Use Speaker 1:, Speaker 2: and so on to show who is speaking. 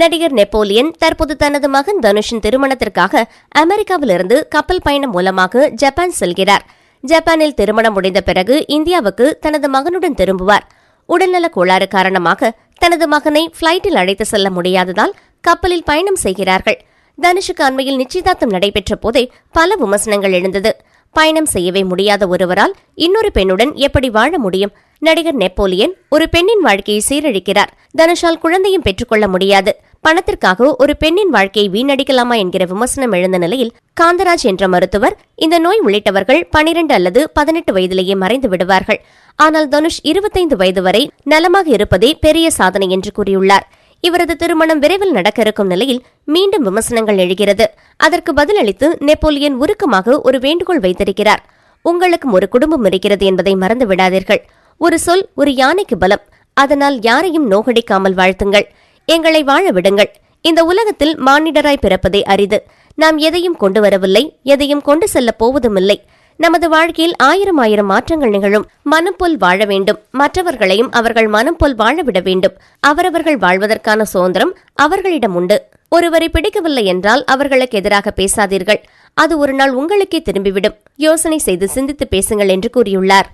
Speaker 1: நடிகர் நெப்போலியன் தற்போது தனது மகன் தனுஷின் திருமணத்திற்காக அமெரிக்காவிலிருந்து கப்பல் பயணம் மூலமாக ஜப்பான் செல்கிறார். ஜப்பானில் திருமணம் முடிந்த பிறகு இந்தியாவுக்கு தனது மகனுடன் திரும்புவார். உடல்நலக் கோளாறு காரணமாக தனது மகனை பிளைட்டில் அழைத்து செல்ல முடியாததால் கப்பலில் பயணம் செய்கிறார்கள். தனுஷுக்கு அண்மையில் நிச்சயதார்த்தம் நடைபெற்ற போதே பல விமர்சனங்கள் எழுந்தது. பயணம் செய்யவே முடியாத ஒருவரால் இன்னொரு பெண்ணுடன் எப்படி வாழ முடியும்? நடிகர் நெப்போலியன் ஒரு பெண்ணின் வாழ்க்கையை சீரழிக்கிறார். தனுஷால் குழந்தையும் பெற்றுக்கொள்ள முடியாது. பணத்திற்காக ஒரு பெண்ணின் வாழ்க்கையை வீணடிக்கலாமா என்கிற விமர்சனம் எழுந்த நிலையில் காந்தராஜ் என்ற மருத்துவர் இந்த நோய் உள்ளிட்டவர்கள் பனிரெண்டு அல்லது பதினெட்டு வயதிலேயே மறைந்து விடுவார்கள். ஆனால் தனுஷ் இருபத்தைந்து வயது வரை நலமாக இருப்பதே பெரிய சாதனை என்று கூறியுள்ளார். இவரது திருமணம் விரைவில் நடக்க இருக்கும் நிலையில் மீண்டும் விமர்சனங்கள் எழுகிறது. அதற்கு பதிலளித்து நெப்போலியன் உருக்கமாக ஒரு வேண்டுகோள் வைத்திருக்கிறார். உங்களுக்கும் ஒரு குடும்பம் இருக்கிறது என்பதை மறந்து விடாதீர்கள். ஒரு சொல் ஒரு யானைக்கு பலம். அதனால் யாரையும் நோகடிக்காமல் வாழ்த்துங்கள். எங்களை வாழ விடுங்கள். இந்த உலகத்தில் மானிடராய் பிறப்பதே அரிது. நாம் எதையும் கொண்டு வரவில்லை எதையும் கொண்டு செல்லப் போவதுமில்லை. நமது வாழ்க்கையில் ஆயிரம் ஆயிரம் மாற்றங்கள் நிகழும். மனம் போல் வாழ வேண்டும். மற்றவர்களையும் அவர்கள் மனம் போல் வாழ விட வேண்டும். அவரவர்கள் வாழ்வதற்கான சுதந்திரம் அவர்களிடம் உண்டு. ஒருவரை பிடிக்கவில்லை என்றால் அவர்களுக்கு எதிராக பேசாதீர்கள். அது ஒரு நாள் உங்களுக்கே திரும்பிவிடும். யோசனை செய்து சிந்தித்து பேசுங்கள் என்று கூறியுள்ளார்.